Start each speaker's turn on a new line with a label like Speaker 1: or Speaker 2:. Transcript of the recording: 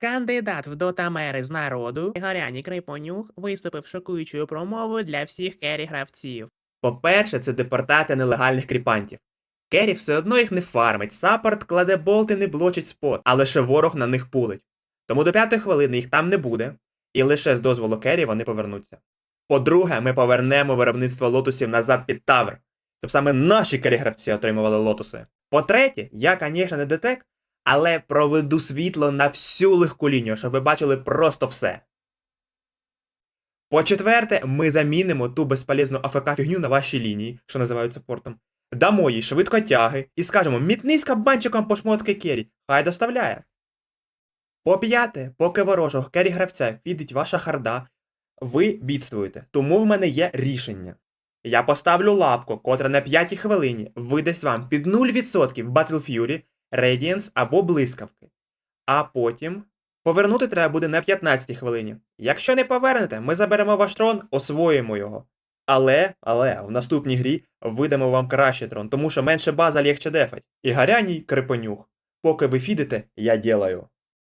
Speaker 1: Кандидат в дотамери з народу Гаряні Крайпонюх виступив шокуючою промовою для всіх кері гравців.
Speaker 2: По-перше, це депортація нелегальних кріпантів. Керрі все одно їх не фармить, саппорт кладе болт і не блочить спот, а лише ворог на них пулить. Тому до п'ятої хвилини їх там не буде, і лише з дозволу Керрі вони повернуться. По-друге, ми повернемо виробництво лотусів назад під тавер, щоб саме наші керрі-гравці отримували лотуси. По-третє, я, звісно, не детек, але проведу світло на всю легку лінію, щоб ви бачили просто все. По-четверте, ми замінимо ту безполезну АФК фігню на вашій лінії, що називається портом. Дамо їй швидкотяги і скажемо мітний з кабанчиком по шмотки Керрі, хай доставляє. По п'яте, поки ворожого керрі гравця фідить ваша харда, ви бідствуєте, тому в мене є рішення. Я поставлю лавку, котра на п'ятій хвилині видасть вам під 0% Battle Fury, Radiance або блискавки. А потім повернути треба буде на 15 хвилині. Якщо не повернете, ми заберемо ваш трон, освоїмо його. Але, але в наступній грі видамо вам кращий трон, тому що менше база легче дефать. І гаряній крипонюх. Поки ви фідите, я ділаю.